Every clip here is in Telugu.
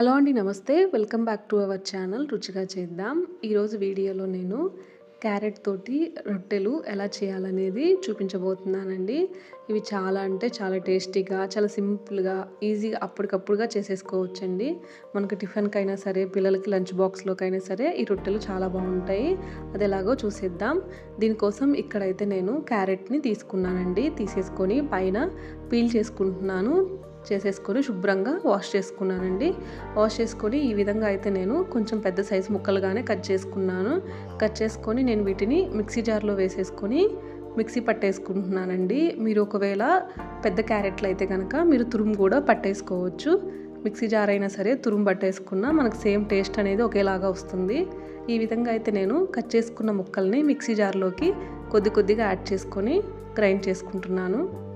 హలో అండి నమస్తే. Welcome back to our channel. రుచిగా చేద్దాం. ఈరోజు వీడియోలో నేను క్యారెట్ తోటి రొట్టెలు ఎలా చేయాలనేది చూపించబోతున్నానండి. ఇవి చాలా అంటే చాలా టేస్టీగా చాలా సింపుల్గా ఈజీగా అప్పటికప్పుడుగా చేసేసుకోవచ్చండి. మనకు టిఫిన్కైనా సరే పిల్లలకి లంచ్ బాక్స్లోకైనా సరే ఈ రొట్టెలు చాలా బాగుంటాయి. అది ఎలాగో చూసేద్దాం. దీనికోసం ఇక్కడైతే నేను క్యారెట్ని తీసుకున్నానండి. తీసేసుకొని పైన పీల్ చేసుకుంటున్నాను. చేసేసుకొని శుభ్రంగా వాష్ చేసుకున్నానండి. వాష్ చేసుకొని ఈ విధంగా అయితే నేను కొంచెం పెద్ద సైజు ముక్కలుగానే కట్ చేసుకున్నాను. కట్ చేసుకొని నేను వీటిని మిక్సీ జార్లో వేసేసుకొని మిక్సీ పట్టేసుకుంటున్నానండి. మీరు ఒకవేళ పెద్ద క్యారెట్లు అయితే కనుక మీరు తురుము కూడా పట్టేసుకోవచ్చు. మిక్సీ జార్ అయినా సరే తురుము పట్టేసుకున్న మనకు సేమ్ టేస్ట్ అనేది ఒకేలాగా వస్తుంది. ఈ విధంగా అయితే నేను కట్ చేసుకున్న ముక్కల్ని మిక్సీ జార్లోకి కొద్ది కొద్దిగా యాడ్ చేసుకొని గ్రైండ్ చేసుకుంటున్నాను.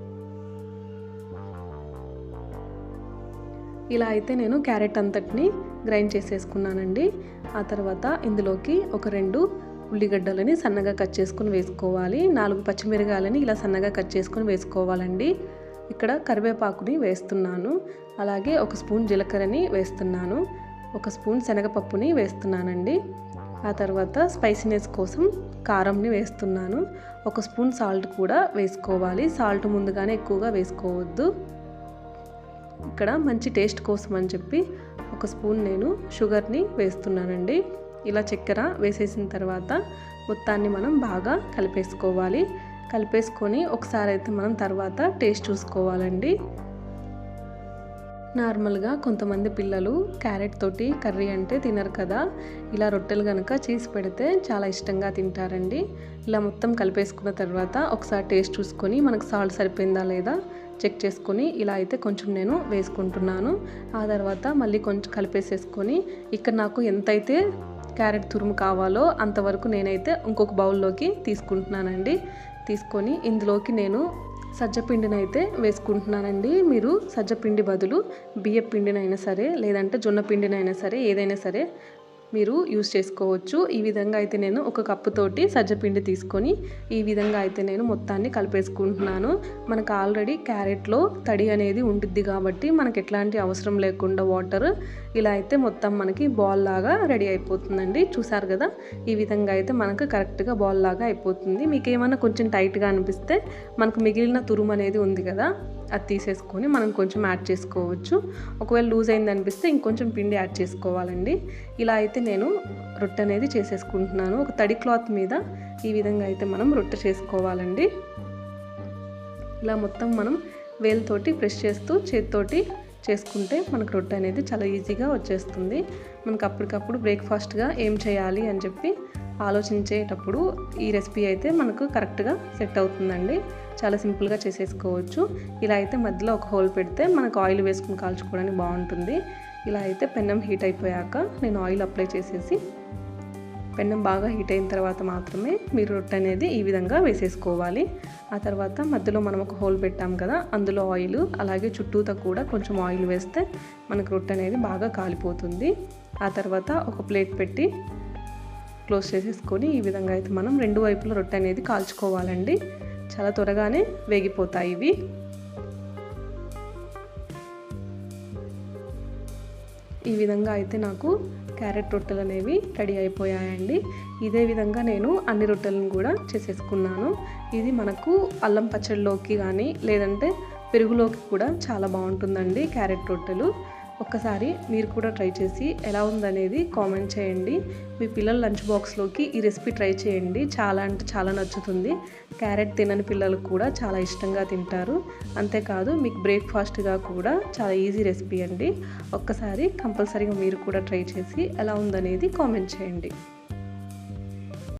ఇలా అయితే నేను క్యారెట్ అంతటిని గ్రైండ్ చేసేసుకున్నానండి. ఆ తర్వాత ఇందులోకి ఒక రెండు ఉల్లిగడ్డలని సన్నగా కట్ చేసుకొని వేసుకోవాలి. నాలుగు పచ్చిమిరగాయలని ఇలా సన్నగా కట్ చేసుకొని వేసుకోవాలండి. ఇక్కడ కరివేపాకుని వేస్తున్నాను. అలాగే ఒక స్పూన్ జీలకర్రని వేస్తున్నాను. ఒక స్పూన్ శనగపప్పుని వేస్తున్నానండి. ఆ తర్వాత స్పైసీనెస్ కోసం కారంని వేస్తున్నాను. ఒక స్పూన్ సాల్ట్ కూడా వేసుకోవాలి. సాల్ట్ ముందుగానే ఎక్కువగా వేసుకోవద్దు. ఇక్కడ మంచి టేస్ట్ కోసం అని చెప్పి ఒక స్పూన్ నేను షుగర్ని వేస్తున్నానండి. ఇలా చక్కెర వేసేసిన తర్వాత మొత్తాన్ని మనం బాగా కలిపేసుకోవాలి. కలిపేసుకొని ఒకసారి అయితే మనం తర్వాత టేస్ట్ చూసుకోవాలండి. నార్మల్గా కొంతమంది పిల్లలు క్యారెట్ తోటి కర్రీ అంటే తినరు కదా. ఇలా రొట్టెలు కనుక చేసి పెడితే చాలా ఇష్టంగా తింటారండి. ఇలా మొత్తం కలిపేసుకున్న తర్వాత ఒకసారి టేస్ట్ చూసుకొని మనకు సాల్ట్ సరిపోయిందా లేదా చెక్ చేసుకొని ఇలా అయితే కొంచెం నేను వేసుకుంటున్నాను. ఆ తర్వాత మళ్ళీ కొంచెం కలిపేసేసుకొని ఇక్కడ నాకు ఎంతైతే క్యారెట్ తురుము కావాలో అంతవరకు నేనైతే ఇంకొక బౌల్లోకి తీసుకుంటున్నానండి. తీసుకొని ఇందులోకి నేను సజ్జపిండిని అయితే వేసుకుంటున్నానండి. మీరు సజ్జపిండి బదులు బియ్య పిండినైనా సరే లేదంటే జొన్న పిండినైనా సరే ఏదైనా సరే మీరు యూస్ చేసుకోవచ్చు. ఈ విధంగా అయితే నేను ఒక కప్పుతోటి సజ్జపిండి తీసుకొని ఈ విధంగా అయితే నేను మొత్తాన్ని కలిపేసుకుంటున్నాను. మనకు ఆల్రెడీ క్యారెట్లో తడి అనేది ఉంటుంది కాబట్టి మనకి ఎట్లాంటి అవసరం లేకుండా వాటర్ ఇలా అయితే మొత్తం మనకి బాల్ లాగా రెడీ అయిపోతుందండి. చూసారు కదా? ఈ విధంగా అయితే మనకు కరెక్ట్గా బాల్ లాగా అయిపోతుంది. మీకు ఏమైనా కొంచెం టైట్గా అనిపిస్తే మనకు మిగిలిన తురుము అనేది ఉంది కదా? అది తీసేసుకొని మనం కొంచెం యాడ్ చేసుకోవచ్చు. ఒకవేళ లూజ్ అయింది అనిపిస్తే ఇంకొంచెం పిండి యాడ్ చేసుకోవాలండి. ఇలా అయితే నేను రొట్టె అనేది చేసేసుకుంటున్నాను. ఒక తడి క్లాత్ మీద ఈ విధంగా అయితే మనం రొట్టె చేసుకోవాలండి. ఇలా మొత్తం మనం వేలుతోటి ప్రెస్ చేస్తూ చేతితోటి చేసుకుంటే మనకు రొట్టె అనేది చాలా ఈజీగా వచ్చేస్తుంది. మనకు అప్పటికప్పుడు బ్రేక్ఫాస్ట్గా ఏం చేయాలి అని చెప్పి ఆలోచించేటప్పుడు ఈ రెసిపీ అయితే మనకు కరెక్ట్గా సెట్ అవుతుందండి. చాలా సింపుల్గా చేసేసుకోవచ్చు. ఇలా అయితే మధ్యలో ఒక హోల్ పెడితే మనకు ఆయిల్ వేసుకుని కాల్చుకోవడానికి బాగుంటుంది. ఇలా అయితే పెన్నం హీట్ అయిపోయాక నేను ఆయిల్ అప్లై చేసేసి పెన్నం బాగా హీట్ అయిన తర్వాత మాత్రమే మీరు రొట్టె అనేది ఈ విధంగా వేసేసుకోవాలి. ఆ తర్వాత మధ్యలో మనం ఒక హోల్ పెట్టాం కదా అందులో ఆయిల్ అలాగే చుట్టూతో కూడా కొంచెం ఆయిల్ వేస్తే మనకు రొట్టె అనేది బాగా కాలిపోతుంది. ఆ తర్వాత ఒక ప్లేట్ పెట్టి క్లోజ్ చేసేసుకొని ఈ విధంగా అయితే మనం రెండు వైపుల రొట్టె అనేది కాల్చుకోవాలండి. చాలా త్వరగానే వేగిపోతాయి ఇవి. ఈ విధంగా అయితే నాకు క్యారెట్ రొట్టెలు అనేవి రెడీ అయిపోయాయండి. ఇదే విధంగా నేను అన్ని రొట్టెలను కూడా చేసేసుకున్నాను. ఇది మనకు అల్లం పచ్చడిలోకి కానీ లేదంటే పెరుగులోకి కూడా చాలా బాగుంటుందండి క్యారెట్ రొట్టెలు. ఒక్కసారి మీరు కూడా ట్రై చేసి ఎలా ఉందనేది కామెంట్ చేయండి. మీ పిల్లల లంచ్ బాక్స్లోకి ఈ రెసిపీ ట్రై చేయండి. చాలా అంటే చాలా నచ్చుతుంది. క్యారెట్ తినని పిల్లలు కూడా చాలా ఇష్టంగా తింటారు. అంతేకాదు మీకు బ్రేక్ఫాస్ట్గా కూడా చాలా ఈజీ రెసిపీ అండి. ఒక్కసారి కంపల్సరీగా మీరు కూడా ట్రై చేసి ఎలా ఉందనేది కామెంట్ చేయండి.